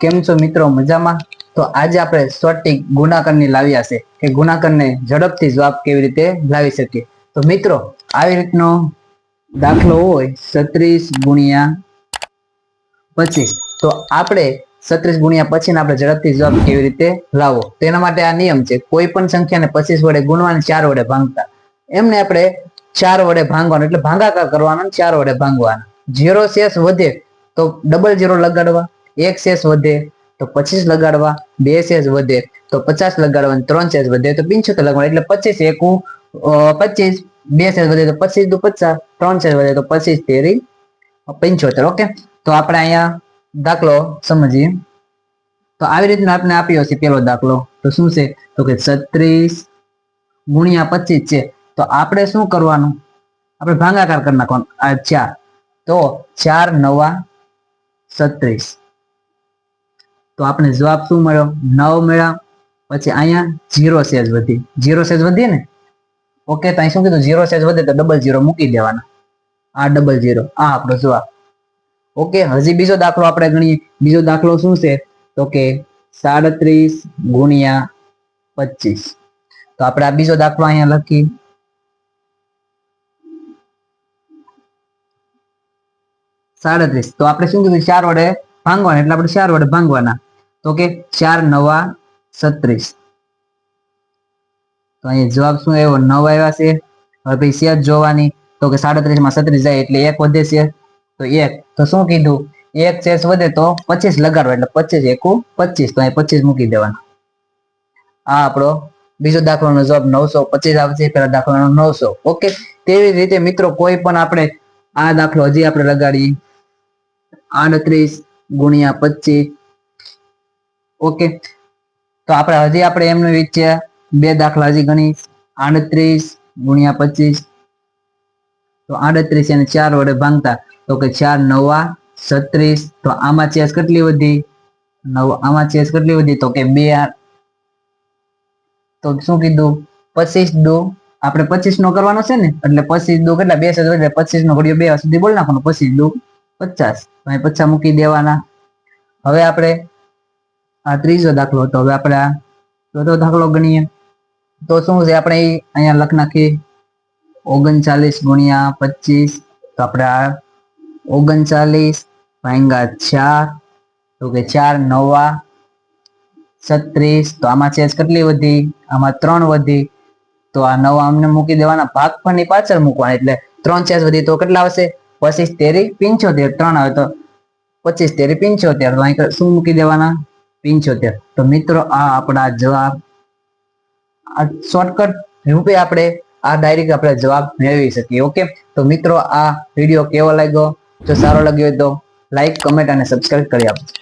કેમ છો મિત્રો? મજામાં? તો આજે આપણે સોટી ગુણાકારની લાવ્યા છે કે ગુણાકારને ઝડપથી જવાબ કેવી રીતે લાવી શકીએ? તો મિત્રો, આવી રીતનો દાખલો હોય સત્રીસ ગુણ્યા પચીસ. તો આપણે સત્રીસ ગુણ્યા પછી આપણે ઝડપથી જવાબ કેવી રીતે લાવો તેના માટે આ નિયમ છે, કોઈ પણ સંખ્યાને પચીસ વડે ગુણવાની ચાર વડે ભાંગતા. એમને આપણે ચાર વડે ભાંગવાનું, એટલે ભાંગાકાર કરવાના ચાર વડે ભાંગવાના. ઝીરો શેષ વધે તો ડબલ ઝીરો લગાડવા. એક શેષ વધે તો પચીસ લગાડવા, બે શેષ વધે તો પચાસ લગાડવા ત્રણ શેષ વધે તો પંચોતેર લગાડવા. એટલે પચીસ એકું પચીસ, બે શેષ વધે તો પચીસ દુ પચાસ, ત્રણ શેષ વધે તો પચીસ તેરી પંચોતેર. ઓકે? તો આપણે અહીંયા દાખલો સમજીએ. તો આવી રીતના આપણે આપ્યો છે પેલો દાખલો. તો શું છે? તો કે છત્રીસ ગુણ્યા પચીસ છે. તો આપણે શું કરવાનું? આપણે ભાગાકાર કરી નાખવાનું. આ ચાર. તો ચાર નવા છત્રીસ. તો આપણે જવાબ શું મળ્યો? નવ મળ્યા. પછી અહીંયા જીરો સેજ વધી. જીરો સેજ વધી ને? ઓકે તો અહીં શું કીધું? જીરો સેજ વધે તો ડબલ જીરો મૂકી દેવાના. આ ડબલ જીરો આ આપણો જવાબ. ઓકે હજી બીજો દાખલો આપણે ગણીએ. બીજો દાખલો શું છે? તો કે સાડત્રીસ ગુણ્યા પચીસ. તો આપણે આ બીજો દાખલો અહીંયા લખી સાડત્રીસ. તો આપણે શું કીધું? ચાર વડે ભાંગવાના. એટલે આપણે ચાર વડે ભાંગવાના. તો કે ચાર નવા સત્રીસ. તો અહીં જવાબ શું આવ્યો? નવ આવ્યા છે. હવે પછી સેજ જોવાની. તો કે સાડત્રીસમાં સત્રીસ જાય એટલે એક વધે છે. તો એક. તો શું કીધું? એક શેષ વધે તો પચીસ લગાડવા એટલે પચીસ એકુ પચીસ. તો અહીં પચીસ મૂકી દેવાના. આ આપણો બીજો દાખલાનો જવાબ નવસો પચીસ આવશે. પેલા દાખલાનો નવસો. ઓકે? તેવી રીતે મિત્રો કોઈ પણ આપણે આ દાખલો હજી આપણે લગાડીએ. આડત્રીસ ગુણ્યા પચીસ ઓકે. તો આપણે હજી આપણે એમને વિચ્યા બે દાખલા હજી ગણી. આડત્રીસ ગુણ્યા પચીસ. તો આડત્રીસ એને ચાર વડે ભાંગતા. તો કે ચાર નવા છત્રીસ. તો આમાં ચેસ કેટલી વધી? નવ, આમાં ચેસ કેટલી વધી? તો કે બે આ- તો શું કીધું? પચીસ દો. આપણે પચીસ નો કરવાનો છે ને? એટલે પચીસ દો કેટલા? બે સદ એટલે પચીસ નો ઘડિયો બે સુધી બોલ નાખવાનો. પચીસ દો પચાસ. પચાસ મૂકી દેવાના. હવે આપણે આ ત્રીજો દાખલો હતો. હવે આપણે આ ચોથો દાખલો ગણીએ. તો શું છે? આપણે અહીંયા લખ નાખીએ. ઓગણચાલીસ ગુણ્યા પચીસ. તો આપણે આ ઓગણચાલીસ ભાંગા ચાર. તો કે ચાર નવા છત્રીસ. તો આમાં ચેસ કેટલી વધી? આમાં ત્રણ વધી. તો આ નવા અમને મૂકી દેવાના ભાગફળની પાછળ મૂકવાના. એટલે ત્રણ ચેસ વધી. તો કેટલા આવશે? પચીસ તેરી પિંચોતેર. ત્રણ આવે તો પચીસ તેરી પિંચોતેર. તો અહીં શું મૂકી દેવાના? પિંચોતેર. તો મિત્રો, આ આપણા જવાબ, આ શોર્ટકટ રૂપે આપણે? આ ડાયરેક્ટ આપણે જવાબ મેળવી શકીએ ઓકે તો મિત્રો, આ વીડિયો કેવો લાગ્યો? જો સારો લાગ્યો હોય તો લાઈક કમેન્ટ અને સબસ્ક્રાઇબ કરી આપજો.